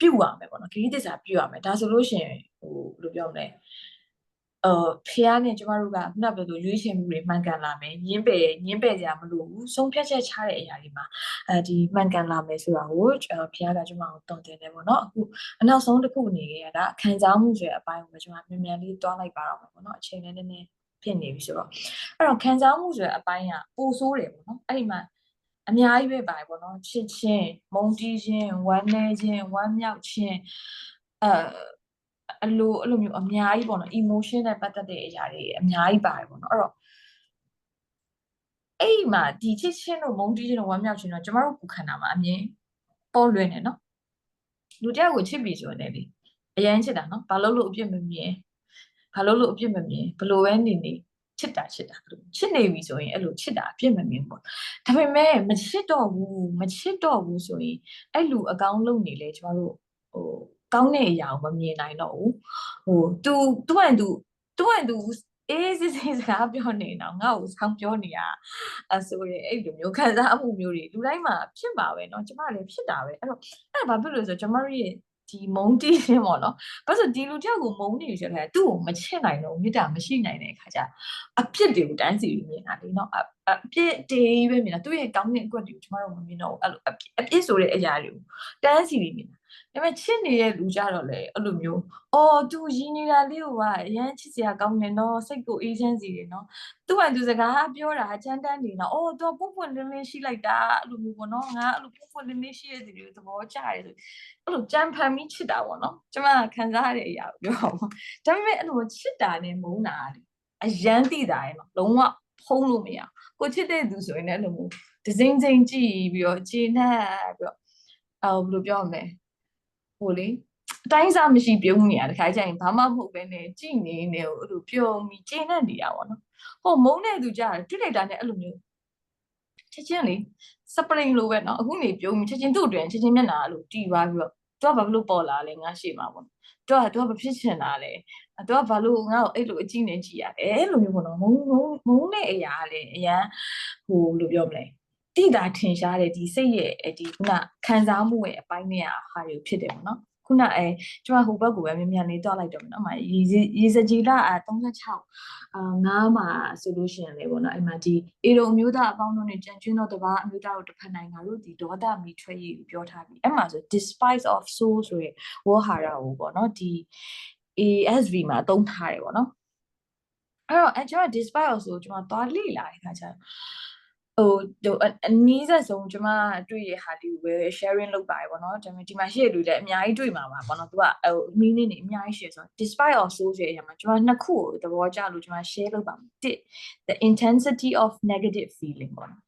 A: ပြုတ်ရမယ်ပေါ့နော်ဂတိသစ္စာပြုတ်ရမယ်ဒါဆိုလို့ရှိရင်ဟိုဘယ်လိုပြောမလဲ အော်ဖះနဲ့ကျမတို့ကခုနပြောလို့ရွေးချယ်မှုတွေမှန်ကန်လာမယ်ညင်းပယ်ညင်းပယ်ကြမလို့ဘူးဆုံးဖြတ်ချက်ချတဲ့အရာတွေမှာအဲဒီမှန်ကန်လာမယ်ဆိုတာကိုဖះကကျမကိုတုံ့တင်တယ်ပေါ့နော်အခုအနောက်ဆုံးတစ်ခုအနေနဲ့ကခံစားမှုဆိုတဲ့အပိုင်းကိုကျမမြန်မြန်လေးတွားလိုက်ပါတော့မယ်ပေါ့နော်အချိန်နဲ့နည်းနည်းဖြစ်နေပြီဆိုတော့အဲ့တော့ခံစားမှုဆိုတဲ့အပိုင်းကပိုဆိုးတယ်ပေါ့နော်အဲ့ဒီမှာအများကြီးပဲပါတယ်ပေါ့နော်ချစ်ချင်းမုန်းတီးခြင်းဝမ်းနည်းခြင်းဝမ်းမြောက်ခြင်းအဲ အလိုအဲ့လိုမျိုးအများကြီးပေါ့နော် emotion နဲ့ပတ်သက်တဲ့အရာတွေအများကြီးပါတယ်ပေါ့နော်အဲ့တော့အဲ့ဒီမှာဒီချစ်ချင်းတို့မုန်းတီးခြင်းတို့ဝမ်းမြောက်ခြင်းတို့ကျမတို့ပူခံတာမှာအမြင်ပေါ်လွင်နေနော်လူတယောက်ကိုချစ်ပြီဆိုရင်လေအရင်ချစ်တာနော်ဘာလို့လို့အပြစ်မမြင်ဘာလို့လို့အပြစ်မမြင်ဘလို့ပဲနေနေချစ်တာချစ်တာချစ်နေပြီဆိုရင်အဲ့လိုချစ်တာအပြစ်မမြင်ပေါ့ဒါပေမဲ့မချစ်တော့ဘူးမချစ်တော့ဘူးဆိုရင်အဲ့လူအကောင်းလုပ်နေလေကျမတို့ဟို ကောင်းတဲ့အရာကိုမမြင်နိုင်တော့ဘူးဟို तू သူ့ဟန် तू သူ့ဟန် तू အေးစစ်စစ်စကားပြောနေတော့ငါ့ကိုဆောင်းပြောနေရအဆိုရအဲ့လိုမျိုးခံစားမှုမျိုးတွေလူတိုင်းမှာဖြစ်ပါပဲเนาะကျမလည်းဖြစ်တာပဲအဲ့တော့အဲ့ဒါဘာဖြစ်လို့ဆိုကျမတို့ရဲ့ဒီမုံတီးခြင်းပေါ့နော်။ဘာလို့ဒီလူတယောက်ကိုမုံနေရဆိုတဲ့သူ့ကိုမချစ်နိုင်တော့မေတ္တာမရှိနိုင်တဲ့အခါကျအပြစ်တွေကိုတန်းစီပြီးမြင်တာလေနော်။အပြစ်တွေပဲမြင်တာသူ့ရဲ့ကောင်းတဲ့အကွက်တွေကိုကျမတို့မမြင်တော့ဘူး။အဲ့လိုအပြစ်ဆိုတဲ့အရာတွေကိုတန်းစီပြီးမြင်တာ ဒါပေမဲ့ချစ်နေတဲ့လူကြတော့လေအဲ့လိုမျိုးအော်သူရင်းနေတာလေးကိုကအရန်ချစ်စရာကောင်းတယ်နော်စိတ်ကိုအေးချမ်းစေတယ်နော်သူ့ဟာသူစကားပြောတာချမ်းတမ်းနေနော်အော်သူကပွန့်ပွန့်လင်းလင်းရှိလိုက်တာအဲ့လိုမျိုးပေါ့နော်ငါအဲ့လိုပွန့်ပွန့်လင်းလင်းရှိရတဲ့လူသဘောကျတယ်ဆိုအဲ့လိုကြမ်းဖန်ပြီးချစ်တာပေါ့နော်ကျမခံစားရတဲ့အရာကိုပြောပါမယ်ဒါပေမဲ့အဲ့လိုချစ်တာနဲ့မုန်းတာလေအရန်တိတာရဲ့နော်လုံးဝဖုံးလို့မရကိုချစ်တဲ့သူဆိုရင်လည်းအဲ့လိုမျိုးဒစိမ့်စိမ့်ကြည့်ပြီးတော့ခြေနဲ့ပြီးတော့အော်ဘယ်လိုပြောမလဲ ဟိုလေအတိုင်းစားမရှိပြုံးနေတာတခါကျရင်ဘာမှမဟုတ်ပဲနဲ့ကြည်နေနေဟိုလိုပြုံးပြီးကျင်းနေနေတာပေါ့နော်ဟိုမုန်းတဲ့သူကြတယ်တွေ့လိုက်တာနဲ့အဲ့လိုမျိုးချက်ချင်းလေစပရင်လိုပဲနော်အခုနေပြုံးပြီးချက်ချင်းသူ့အတွင်ချက်ချင်းမျက်နှာအဲ့လိုတီးပါပြီးတော့သူကဘာလို့ပေါ်လာလဲငါရှေ့မှာပေါ့သူကသူကဘာဖြစ်ချင်တာလဲသူကဘာလို့ငါ့ကိုအဲ့လိုအကြည့်နဲ့ကြည်ရလဲအဲ့လိုမျိုးပေါ့နော်မုန်းမုန်းမုန်းတဲ့အရာလေအရန်ဟိုလို့ပြောမလဲ တိတာထင်ရှားတဲ့ဒီစိတ်ရဲ့ဒီခုနခံစားမှုရဲ့အပိုင်းနဲ့ဟာတွေဖြစ်တယ်ပေါ့နော်ခုနအဲကျွန်မဟိုဘက်ကိုပဲမြန်မြန်လေးတွားလိုက်တော့မယ်နော်။အမရေရေစကြီးလာ36အာ9မှာဆိုလို့ရှိရင်လေပေါ့နော်။အဲ့မှာဒီအေရုံအမျိုးသားအပေါင်းတို့နဲ့ကြံကျွန်းတော့တပါအမျိုးသားတို့တစ်ဖက်နိုင်ငံတို့ဒီဒေါသမီထွက်ရည်ကိုပြောထားပြီ။အဲ့မှာဆို despite of soul ဆိုရယ်ဝေါ်ဟာရာကိုပေါ့နော်။ဒီ ASV မှာသုံးထားတယ်ပေါ့နော်။အဲ့တော့အဲကျွန်တော် despite of soul ကျွန်တော်သွားလေ့လာတဲ့အခါကျတော့ ဟိုဟိုအနီးဆက်ဆုံးကျမတွေ့ရဟာလေးကိုပဲ sharing လုပ်ပါတယ်ပေါ့နော်ဒါပေမဲ့ဒီမှာရှိရလူလည်းအများကြီးတွေ့မှာပါပေါ့နော်သူကဟို meaning တွေအများကြီးရှိဆိုတော့ despite of so ဆိုရရမှာကျမနှစ်ခုကိုသဘောကျလို့ကျမ share လုပ်ပါမယ်တစ် the intensity of negative feeling ပေါ့နော်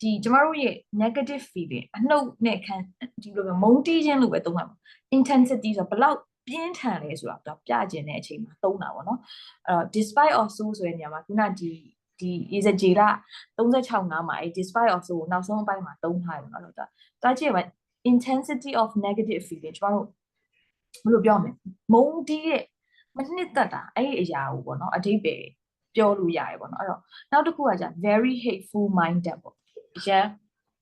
A: ဒီကျမတို့ရဲ့ negative feeling အနှုတ်နဲ့ခံဒီလိုပဲမုန်းတီးခြင်းလို့ပဲသုံးမှာပါ intensity ဆိုတော့ဘလောက်ပြင်းထန်လဲဆိုတာတော့ပြကျင်တဲ့အချိန်မှာသုံးတာပေါ့နော်အဲ့တော့ despite of so ဆိုတဲ့နေရာမှာခုနဒီ ဒီရေစကြည်က36နားမှာအဲ despite of so ကိုနောက်ဆုံးအပိုင်းမှာသုံးထားတယ်နော်အဲ့တော့တာကြည့်ရမှာ intensity of negative feeling ကျွန်တော်တို့ဘယ်လိုပြောမလဲမုန်းတီးတဲ့မနှစ်သက်တာအဲ့ဒီအရာကိုပေါ့နော်အတိတ်ပဲပြောလို့ရတယ်ပေါ့နော်အဲ့တော့နောက်တစ်ခုကじゃ very hateful minded ပေါ့ရန်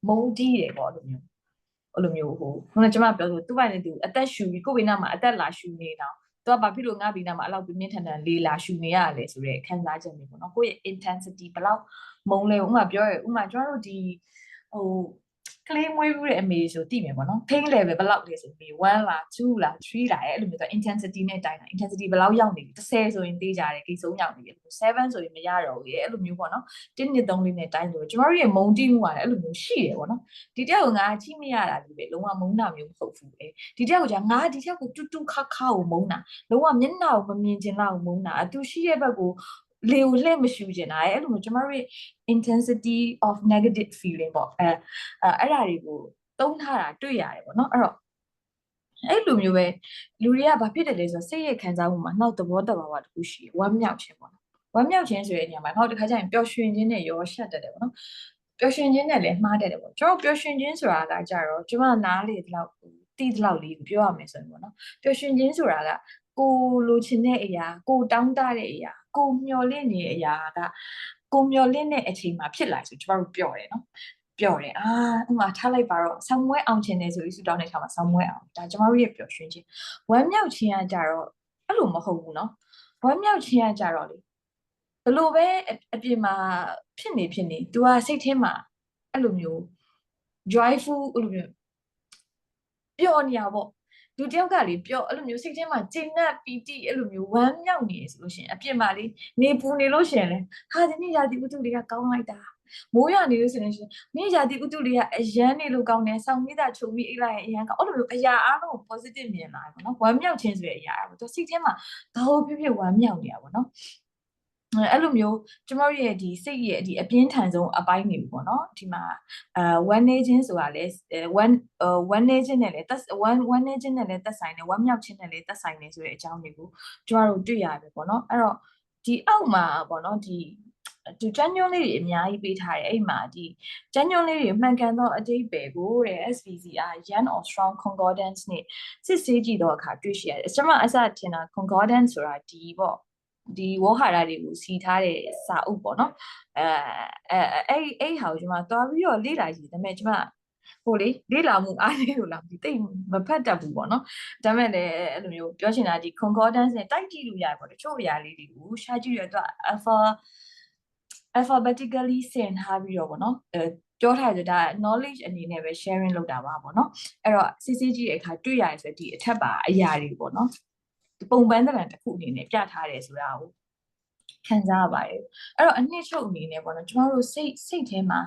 A: မုန်းတီးတယ်ပေါ့အဲ့လိုမျိုးအဲ့လိုမျိုးဟိုခုနကကျွန်မပြောဆိုသူ့ဘက်နဲ့သူအသက်ရှူပြီးကိုယ်ဘေးနားမှာအသက်လာရှူနေတော့ သူကဘာဖြစ်လို့ငါဘီနာမှာအဲ့လောက်ပြင်းပြင်းထန်ထန်လေးလာရှူနေရလဲဆိုတဲ့ခံစားချက်မျိုးပေါ့နော်ကိုယ့်ရဲ့ intensity ဘယ်လောက်မုံလဲဥမာပြောရဥမာကျွန်တော်တို့ဒီဟို ကလေးမွေးဘူးတဲ့အမေဆိုသိမယ်ပေါ့နော် pain level ဘယ်လောက်လဲဆိုပြီး1လား2လား3လားအဲ့လိုမျိုးဆို intensity နဲ့တိုင်းတာ intensity ဘယ်လောက်ရောက်နေပြီ30ဆိုရင်သေးကြတယ်ကိဆုံးရောက်နေပြီ7ဆိုရင်မရတော့ဘူးအဲ့လိုမျိုးပေါ့နော်1နှစ်3လေးနဲ့တိုင်းဆိုကျွန်တော်တို့ရဲ့မုံတိမှုကလည်းအဲ့လိုမျိုးရှိတယ်ပေါ့နော်ဒီတယောက်ကငါချိမရတာဒီပဲလုံးဝမုံတာမျိုးမဟုတ်ဘူးလေဒီတယောက်ကじゃငါဒီတယောက်ကိုတူတူခါခါကိုမုံတာလုံးဝမျက်နှာကိုမမြင်ချင်လောက်မုံတာအတူရှိရဲ့ဘက်ကို လေကိုလှည့်မရှူချင်တာအဲ့လိုမျိုးကျမတို့ရဲ့ intensity of negative feeling ပေါ့အဲအဲ့ဒါတွေကိုသုံးထားတာတွေ့ရတယ်ပေါ့နော်အဲ့တော့အဲ့လိုမျိုးပဲလူတွေကဘာဖြစ်တယ်လဲဆိုတော့စိတ်ရဲ့ခံစားမှုမှာနောက်သဘောတဘာဝတစ်ခုရှိဝမ်းမြောက်ခြင်းပေါ့နော်ဝမ်းမြောက်ခြင်းဆိုတဲ့နေရာမှာနောက်တစ်ခါကျရင်ပျော်ရွှင်ခြင်းနဲ့ရောရှက်တတ်တယ်ပေါ့နော်ပျော်ရွှင်ခြင်းနဲ့လည်းမှားတတ်တယ်ပေါ့ကျွန်တော်ပျော်ရွှင်ခြင်းဆိုတာကကြတော့ကျွန်မနားလေဒီလောက်တီးဒီလောက်လေးပြောရမယ်ဆိုရင်ပေါ့နော်ပျော်ရွှင်ခြင်းဆိုတာက ကိုလိုချင်တဲ့အရာကိုတောင်းတတဲ့အရာကိုမျော်လင့်နေတဲ့အရာကကိုမျော်လင့်တဲ့အချိန်မှာဖြစ်လာဆိုကျွန်တော်တို့ပြောတယ်နော်ပြောတယ်အာဥမာထားလိုက်ပါတော့ဆောင်းမွဲအောင်ချင်တယ်ဆိုပြီးဆူတောင်းတဲ့အခါမှာဆောင်းမွဲအောင်ဒါကျွန်တော်တို့ရဲ့ပျော်ရွှင်ခြင်းဝမ်းမြောက်ခြင်းကကြတော့အဲ့လိုမဟုတ်ဘူးနော်ဝမ်းမြောက်ခြင်းကကြတော့လေဘလို့ပဲအပြင်မှာဖြစ်နေဖြစ်နေ तू ကစိတ်ထဲမှာအဲ့လိုမျိုး joyful အဲ့လိုမျိုးပျော်နေရပေါ့ လူတယောက်ကလေပြောအဲ့လိုမျိုးစိတ်ထဲမှာကျဉ်းနဲ့ပီတိအဲ့လိုမျိုးဝမ်းမြောက်နေဆိုလို့ရှိရင်အပြစ်မှာလေနေပူနေလို့ရှိရင်လေဟာဒီနေ့ရာသီဥတုတွေကကောင်းလိုက်တာမိုးရွာနေလို့ဆိုရင်နေ့ရာသီဥတုတွေကအရန်နေလို့ကောင်းတယ်ဆောင်းမိတာခြုံပြီးအိတ်လိုက်ရင်အရန်ကောင်းအဲ့လိုမျိုးအရာအားလုံးကို positive မြင်လာတယ်ပေါ့နော်ဝမ်းမြောက်ခြင်းဆိုတဲ့အရာအဲ့ပေါ့သူစိတ်ထဲမှာဘာလို့ဖြစ်ဖြစ်ဝမ်းမြောက်နေတာပေါ့နော် အဲ့လိုမျိုးကျမတို့ရဲ့ဒီစိတ်ရဲ့ဒီအပြင်းထန်ဆုံးအပိုင်းတွေပေါ့နော်ဒီမှာအဲ one nation ဆိုတာလဲ one one nation နဲ့လဲသက် one one nation နဲ့လဲသက်ဆိုင်တယ် one မြောက်ချင်းနဲ့လဲသက်ဆိုင်တယ်ဆိုတဲ့အကြောင်းတွေကိုကျမတို့တွေ့ရတယ်ပေါ့နော်အဲ့တော့ဒီအောက်မှာပေါ့နော်ဒီဒီကျန်းညွန်းလေးတွေအများကြီးပေးထားတယ်အဲ့မှာဒီကျန်းညွန်းလေးတွေမှန်ကန်သောအတိတ်ပဲကိုတဲ့ SVCR Yan or Strong Concordance နဲ့စစ်ဆေးကြည့်တော့အခါတွေ့ရှိရတယ်ကျွန်မအစထင်တာ Concordance ဆိုတာဒီပေါ့ ဒီဝေါဟာရတွေကိုစီထားတဲ့စာအုပ်ပေါ့နော်အဲအဲအဲ့အဲ့ဟာကိုကျွန်မသွားပြီးတော့လေ့လာကြည့်ဒါပေမဲ့ကျွန်မဟိုလေလေ့လာမှုအားလေးလို့လားဒီတိတ်မဖတ်တတ်ဘူးပေါ့နော်ဒါပေမဲ့လည်းအဲ့လိုမျိုးပြောချင်တာဒီ concordance နဲ့တိုက်ကြည့်လို့ရတယ်ပေါ့တချို့အရာလေးတွေကိုရှားကြည့်ရတော့ alpha alphabetically ဆင်ထားပြီးတော့ပေါ့နော်အဲပြောထားတယ်ဒါ knowledge အနေနဲ့ပဲ sharing လုပ်တာပါပေါ့နော်အဲ့တော့ CCG ရဲ့အခါတွေ့ရတယ်ဆိုဒီအထက်ပါအရာတွေပေါ့နော် ပုံပန်းတရံတစ်ခုအနေနဲ့ပြထားတယ်ဆိုတာကိုခံစားရပါတယ်အဲ့တော့အနှစ်ချုပ်အနေနဲ့ပေါ့နော်ကျမတို့စိတ်စိတ်ထဲမှာ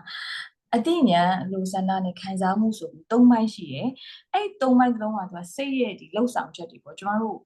A: အသိဉာဏ်လိုဆန္ဒနဲ့ခံစားမှုဆိုပြီး၃ပိုင်းရှိရယ်အဲ့၃ပိုင်းလုံးကသူကစိတ်ရဲ့ဒီလှုပ်ဆောင်ချက်တွေပေါ့ကျမတို့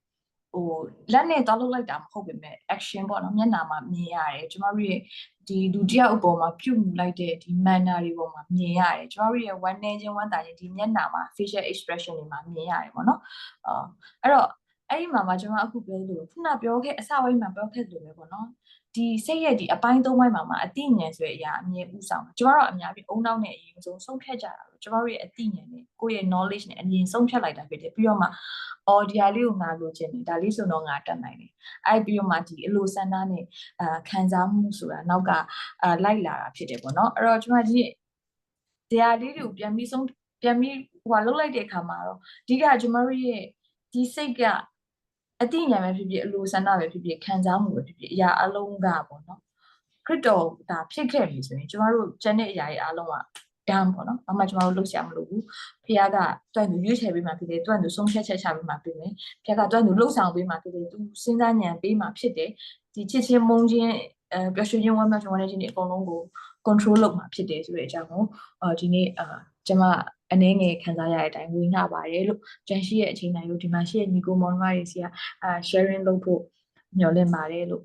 A: ဟိုလက်နဲ့တော့လုပ်လိုက်တာမဟုတ်ပေမဲ့ action ပေါ့နော်မျက်နှာမှာမြင်ရတယ်ကျမတို့ရဲ့ဒီလူတစ်ယောက်အပေါ်မှာပြုမှုလိုက်တဲ့ဒီ manner တွေပေါ်မှာမြင်ရတယ်ကျမတို့ရဲ့ဝမ်းနေခြင်းဝမ်းသာခြင်းဒီမျက်နှာမှာ facial expression တွေမှာမြင်ရတယ်ပေါ့နော်အော်အဲ့တော့ အဲ့ဒီမှာမှကျွန်မအခုပြောလို့ခုနပြောခဲ့အစပိုင်းမှာပြောခဲ့လို့ပဲပေါ့နော်ဒီစိတ်ရဲ့ဒီအပိုင်းသုံးပိုင်းမှာမှာအတိညာဉ်ဆိုတဲ့အရာအမြင်ဥဆောင်ကျမတို့အများကြီးအုံနောက်နဲ့အရင်ဆုံးဆုံးဖြတ်ကြတာလို့ကျမတို့ရဲ့အတိညာဉ်နဲ့ကိုယ့်ရဲ့ knowledge နဲ့အမြင်ဆုံးဖြတ်လိုက်တာဖြစ်တယ်ပြီးတော့မှအော်ဒီဟာလေးကိုငါလိုချင်တယ်ဒါလေးဆိုတော့ငါတတ်နိုင်တယ်အဲ့ပြီးတော့မှဒီအလိုဆန္ဒနဲ့အာခံစားမှုဆိုတာနောက်ကအာလိုက်လာတာဖြစ်တယ်ပေါ့နော်အဲ့တော့ကျမဒီတရားလေးတွေကိုပြန်ပြီးဆုံးပြန်ပြီးဟိုလှုပ်လိုက်တဲ့အခါမှာတော့အဓိကကျမတို့ရဲ့ဒီစိတ်က အတိညာဉ်ပဲဖြစ်ဖြစ်အလိုဆန္ဒပဲဖြစ်ဖြစ်ခံစားမှုပဲဖြစ်ဖြစ်အရာအလုံးကပေါ့နော်ခရစ်တော်ဒါဖြစ်ခဲ့ပြီဆိုရင်ကျမတို့ကျန်တဲ့အရာတွေအားလုံးက down ပေါ့နော်။ဘာမှကျမတို့လုပ်ရှာမလို့ဘူး။ဖခင်ကတွန့်သူရွေးချယ်ပေးမှဖြစ်တယ်။တွန့်သူဆုံးဖြတ်ချက်ချပေးမှဖြစ်မယ်။ဖခင်ကတွန့်သူလှုပ်ဆောင်ပေးမှဖြစ်တယ်။သူစဉ်းစားဉာဏ်ပေးမှဖြစ်တယ်။ဒီချစ်ချင်းမုန်းချင်းအဲပျော်ရွှင်ခြင်းဝမ်းမြောက်ခြင်းဝမ်းနည်းခြင်းတွေအကုန်လုံးကို control လုပ်မှဖြစ်တယ်ဆိုတဲ့အကြောင်းကိုအာဒီနေ့အာ ကျမအနေငယ်ခံစားရတဲ့အတိုင်းဝေငှပါတယ်လို့ကြံရှိရဲ့အချိန်တိုင်းလို့ဒီမှာရှိရဲ့ညီကိုမောင်နှမတွေစီကအာ sharing လုပ်ဖို့မျှော်လင့်ပါတယ်လို့